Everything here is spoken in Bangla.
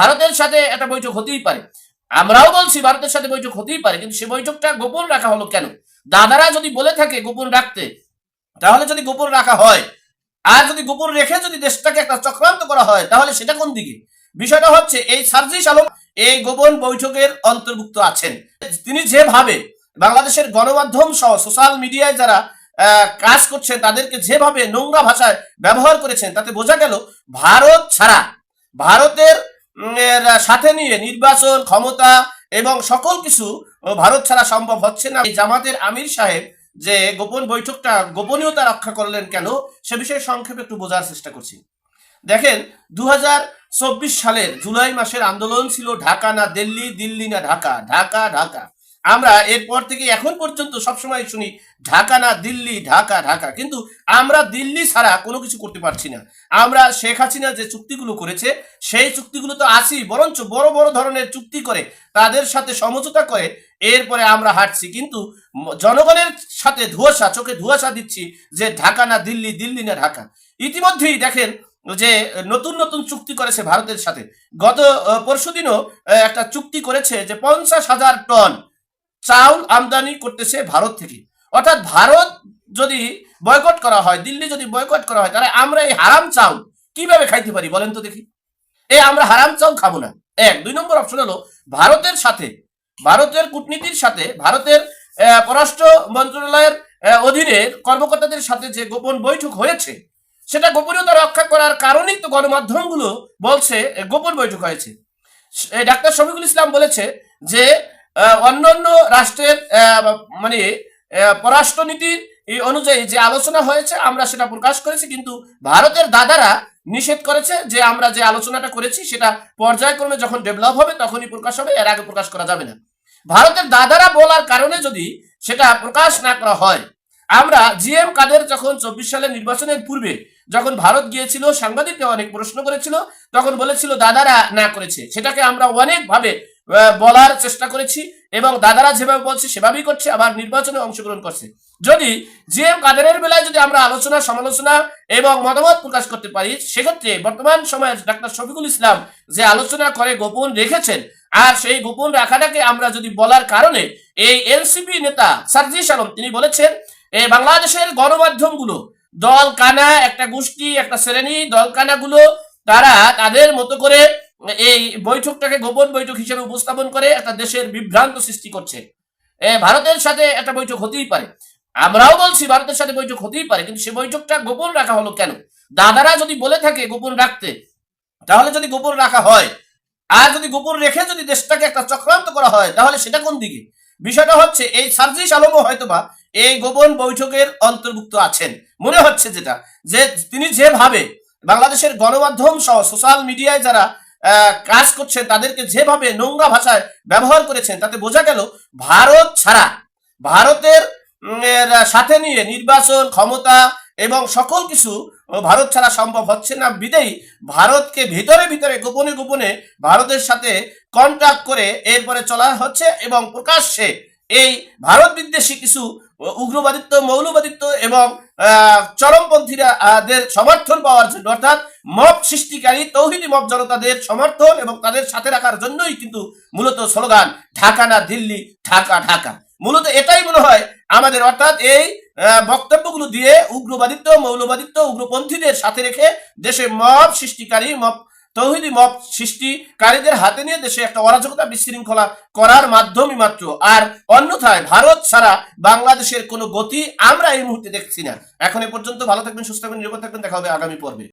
ভারতের সাথে একটা বৈঠক হতেই পারে। আমরাও বলছি ভারতের সাথে বৈঠক হতেই পারে, কিন্তু সে বৈঠকটা গোপন রাখা হলো কেন? দাদারা যদি বলে থাকে গোপন রাখতে, তাহলে যদি গোপন রাখা হয়, আর যদি গোপন রেখে যদি দেশটাকে একটা চক্রান্ত করা হয়, তাহলে সেটা কোন দিকে? বিষয়টা হচ্ছে এই সার্জিস আলম এই গোপন বৈঠকের অন্তর্ভুক্ত আছেন। তিনি যেভাবে বাংলাদেশের গণমাধ্যম সহ সোশ্যাল মিডিয়ায় যারা কাজ করছেন, তাদেরকে যেভাবে নোংরা ভাষায় ব্যবহার করেছেন, তাতে বোঝা গেল ভারত ছাড়া, ভারতের সাথে নিয়ে নির্বাচন, ক্ষমতা এবং সকল কিছু ভারত ছাড়া সম্ভব হচ্ছে না। জামাতের আমির সাহেব যে গোপন বৈঠকটা, গোপনীয়তা রক্ষা করলেন কেন, সে বিষয়ে সংক্ষেপে একটু বোঝার চেষ্টা করছি। দেখেন দু চব্বিশ সালের জুলাই মাসের আন্দোলন ছিল ঢাকা না দিল্লি দিল্লি না ঢাকা ঢাকা ঢাকা। আমরা এরপর থেকে এখন পর্যন্ত সবসময় শুনি, ঢাকা না দিল্লি, ঢাকা ঢাকা। কিন্তু আমরা দিল্লি ছাড়া কোনো কিছু করতে পারছি না। আমরা শেখ হাসিনা যে চুক্তিগুলো করেছে, সেই চুক্তিগুলো তো আছি বরঞ্চ বড় বড় ধরনের চুক্তি করে, তাদের সাথে সমঝোতা করে, এরপরে আমরা হাঁটছি। কিন্তু জনগণের সাথে ধুয়াশা, চোখে ধুয়াশা দিচ্ছি যে ঢাকা না দিল্লি দিল্লি না ঢাকা। ইতিমধ্যেই দেখেন যে নতুন নতুন চুক্তি করেছে ভারতের সাথে। গত পরশু দিনও একটা চুক্তি করেছে যে পঞ্চাশ হাজার টন চাউল আমদানি করতেছে ভারত থেকে। অর্থাৎ ভারত যদি বয়কট করা হয়, দিল্লি যদি বয়কট করা হয়, তাহলে আমরা এই হারাম চাউল কীভাবে খাইতে পারি বলেন তো দেখি। এই আমরা হারাম চাউল খাব না। এক, দুই নম্বর অপশন হলো ভারতের সাথে, ভারতের কূটনীতির সাথে, ভারতের পররাষ্ট্র মন্ত্রণালয়ের অধীনে কর্মকর্তাদের সাথে যে গোপন বৈঠক হয়েছে, সেটা গোপনীয়তা রক্ষা করার কারণেই তো গণমাধ্যমগুলো বলছে গোপন বৈঠক হয়েছে। ডাক্তার শফিকুল ইসলাম বলেছে যে অন্যান্য রাষ্ট্রের মানে পররাষ্ট্রনীতির অনুযায়ী যে আলোচনা হয়েছে, আমরা সেটা প্রকাশ করেছি, কিন্তু ভারতের দাদারা নিষেধ করেছে যে আমরা যে আলোচনাটা করেছি, সেটা পর্যায়ক্রমে যখন ডেভেলপ হবে, তখনই প্রকাশ হবে, এর আগে প্রকাশ করা যাবে না। ভারতের দাদারা বলার কারণে যদি সেটা প্রকাশ না করা হয়, আমরা জিএম কাদের যখন চব্বিশ সালের নির্বাচনের পূর্বে যখন ভারত গিয়েছিল, সাংবাদিকরা অনেক প্রশ্ন করেছিল, তখন বলেছিল, দাদারা না করেছে। সেটাকে আমরা অনেকভাবে বলার চেষ্টা করেছি এবং দাদারা যেভাবে বলছে, সেভাবেই করছে, আবার নির্বাচনে অংশগ্রহণ করছে। যদি জিএম কাদেরের বেলায় যদি আমরা আলোচনা, সমালোচনা এবং মতামত প্রকাশ করতে পারি, সেক্ষেত্রে বর্তমান সময়ে ডাক্তার শফিকুল ইসলাম যে আলোচনা করে, গোপন রেখেছেন, আর সেই গোপন রাখাটাকে আমরা যদি বলার কারণে, এই এনসিপি নেতা সার্জিস আলম, তিনি বলেছেন এই বাংলাদেশের গণমাধ্যমগুলো দল কানা একটা গোষ্ঠী, একটা শ্রেণি দল কানাগুলো তারা তাদের মতো করে এই বৈঠকটাকে গোপন বৈঠক হিসেবে উপস্থাপন করে একটা দেশের বিভ্রান্ত সৃষ্টি করছে। ভারতের সাথে একটা বৈঠক হতেই পারে। আমরাও বলছি ভারতের সাথে বৈঠক হতেই পারে, কিন্তু সে বৈঠকটা গোপন রাখা হলো কেন? দাদারা যদি বলে থাকে গোপন রাখতে, তাহলে যদি গোপন রাখা হয়, আর যদি গোপন রেখে যদি দেশটাকে একটা চক্রান্ত করা হয়, তাহলে সেটা কোন দিকে? বিষয়টা হচ্ছে, এই সার্জিস আলমও হয়তোবা এই গোপন বৈঠকের অন্তর্ভুক্ত আছেন। মনে হচ্ছে যেটা, যে তিনি যেভাবে বাংলাদেশের গণমাধ্যম সহ সোশ্যাল মিডিয়ায় যারা কাজ করছেন, তাদেরকে যেভাবে নোংরা ভাষায় ব্যবহার করেছেন, তাতে বোঝা গেল ভারত ছাড়া, ভারতের সাথে নিয়ে নির্বাচন, ক্ষমতা এবং সকল কিছু ভারত ছাড়া সম্ভব হচ্ছে না। বিদেই ভারতকে ভিতরে ভিতরে, গোপনে গোপনে ভারতের সাথে কন্ট্যাক্ট করে এরপরে চলা হচ্ছে এবং প্রকাশ্যে এই ভারত বিদ্বেষী কিছু উগ্রবাদিত্ব, মৌলবাদিত্ব এবং আহ, চরমপন্থীরা আহ, দের সমর্থন পাওয়ার জন্য অর্থাৎ সৃষ্টিকারী তৌহিদি জনতাদের সমর্থন এবং তাদের সাথে রাখার জন্যই কিন্তু মূলত স্লোগান ঢাকা না দিল্লি ঢাকা ঢাকা। মূলত এটাই মনে হয় আমাদের অর্থাৎ এই বক্তব্যগুলো দিয়ে উগ্রবাদিত্ব মৌলবাদিত্ব উগ্রপন্থীদের সাথে রেখে দেশে মব সৃষ্টিকারী মব তৌহিদি মত সৃষ্টিকারীদের হাতে নিয়ে দেশে একটা অরাজকতা বিশৃঙ্খলা করার মাধ্যমে মাত্র। আর অন্যথায় ভারত ছাড়া বাংলাদেশের কোনো গতি আমরা এই মুহূর্তে দেখছি না। এখন এ পর্যন্ত ভালো থাকবেন, সুস্থ থাকবেন, নিরাপদ থাকবেন। দেখা হবে আগামী পর্বে।